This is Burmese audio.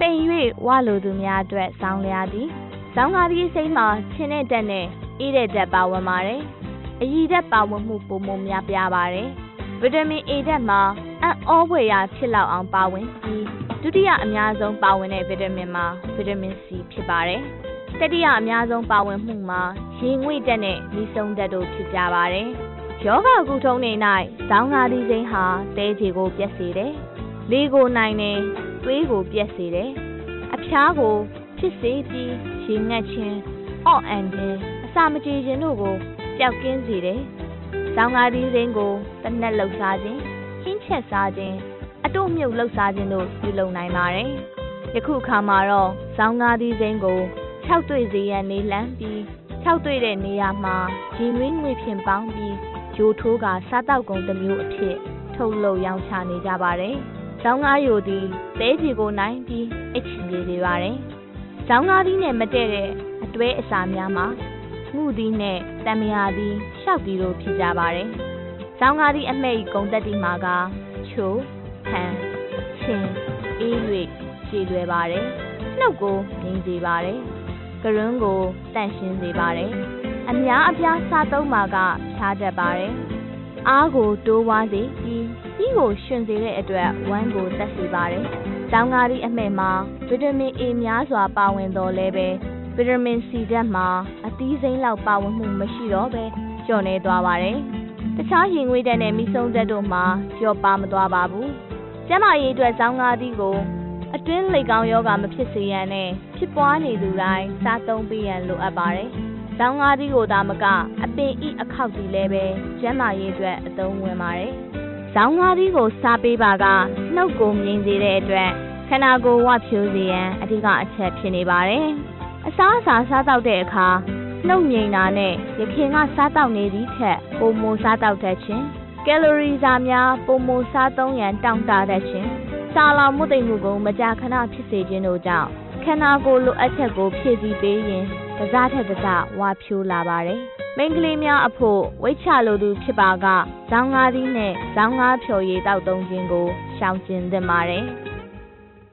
ပိန်၍ဝလိုသူများအတွက်ဆောင်းလျားသည်ဆောင်းကားသည့်စိမ်းမှာချင်းတဲ့တက်နဲ့အေးတဲ့တက်ပါဝင်ပါတယ်အရည်တက်ပါဝင်မှုပုံမများပြားပါတယ်ဗီတာမင် A ဓာတ်မှာအန်အောဘွေရာဖြစ်လောက်အောင်ပါဝင်ပြီးဒုတိယအများဆုံးပါဝင်တဲ့ဗီတာမင်မှာဗီတာမင် C ဖြစ်ပါတယ်တတိယအများဆုံးပါဝင်မှုမှာရေငွေ့တက်နဲ့မီးစုံတက်တို့ဖြစ်ကြပါတယ်ယောဂကုထုံးနေ၌ဇောင်းကားသည့်စိမ်းဟာတဲချေကိုပြက်စေတယ်လေကိုနိုင်တယ် သွေးကိုပြက်စေတယ်အဖျားကိုဖြစ်စေပြီးရေငတ်ခြင်းအော့အန်ခြင်းအစာမကြေခြင်းတို့ကိုပျောက်ကင်းစေတယ်။ဇောင်းကားသီးစိမ်းကိုတစ်နက်လှုပ်ရှားခြင်းဟင်းချက်စားခြင်းအတို့မြုပ်လှုပ်ရှားခြင်းတို့ပြုလုပ်နိုင်ပါတယ်။ယခုအခါမှာတော့ဇောင်းကားသီးစိမ်းကို၆တွေ့စေရန်နေလန်းပြီး၆တွေ့တဲ့နေရာမှာရေနွေးငွေဖြင့်ပေါင်းပြီးဂျိုထိုးကစားတောက်ကုန်တစ်မျိုးအဖြစ်ထုတ်လုပ်ရောင်းချနေကြပါတယ်။ ဇောင်းကားယိုသည်သဲကြီးကိုနိုင်ပြီးအချင်လေးစေပါတယ်။ဇောင်းကားသီးနဲ့မတည့်တဲ့အတွဲအစာများမှာမှုသီးနဲ့တံမယာသီးရှောက်သီးတို့ဖြစ်ကြပါတယ်။ဇောင်းကားသီးအမဲ့ဂုံတက်တီမှာကချိုဟန်ချင်းအေး၍ရှည်လွယ်ပါတယ်။နှုတ်ကိုငင်းစေပါတယ်။ကရွန်းကိုတန့်ရှင်းစေပါတယ်။အများအပြားစားသုံးမှာကဖြားတတ်ပါတယ်။ အားကိုတိုးဝါးစေပြီးပြီးကိုရှင်စေတဲ့အတွက်ဝမ်းကိုတက်စေပါတယ်။တောင်ကားဒီအမှဲ့မှာဗီတာမင် A များစွာပါဝင်တော်လဲပဲဗီတာမင် C ဓာတ်မှာအသီးစိမ်းလောက်ပါဝင်မှုမရှိတော့ပဲကျော့နေသွားပါတယ်။တခြားရင်ငွေဓာတ်နဲ့မိဆုံးဓာတ်တို့မှာကျော်ပါမသွားပါဘူး။ကျန်းမာရေးအတွက်ဇောင်းကားဒီကိုအတွင်းလေကောင်းယောဂမဖြစ်စေရန်နဲ့ဖြစ်ပွားနေသူတိုင်းစားသုံးပေးရန်လိုအပ်ပါတယ်။ ဇောင်းကားဒီကိုသာမကအပင်ဤအခောက်ကြီးလည်းပဲကျန်းမာရေးအတွက်အသုံးဝင်ပါတယ်။ဇောင်းကားဒီကိုစားပေးပါကနှုတ်ကိုမြင်စေတဲ့အတွက်ခန္ဓာကိုယ်ဝဖြိုးစေရန်အဓိကအချက်ဖြစ်နေပါတယ်။အစားအစာစားတောက်တဲ့အခါနှုတ်ငိန်တာနဲ့ရခင်ကစားတောက်နေသည့်ထက်ပိုမိုစားတောက်တတ်ခြင်းကယ်လိုရီစာများပိုမိုစားသုံးရန်တောင့်တတတ်ခြင်းစာလောင်မှုသိမ်မှုကိုမကြာခဏဖြစ်စေခြင်းတို့ကြောင့် ခန္ဓာကိုယ်လိုအပ်ချက်ကိုဖြည့်ဆည်းပေးရင်ကစားထက်ကစားဝါဖြိုးလာပါတယ်။မိန်းကလေးများအဖို့ဝိတ်ချလိုသူဖြစ်ပါကဇောင်းကားသီးနဲ့ဇောင်းကားဖြော်ရည်တောက်သုံးခြင်းကိုရှောင်ကျဉ်သင့်ပါတယ်။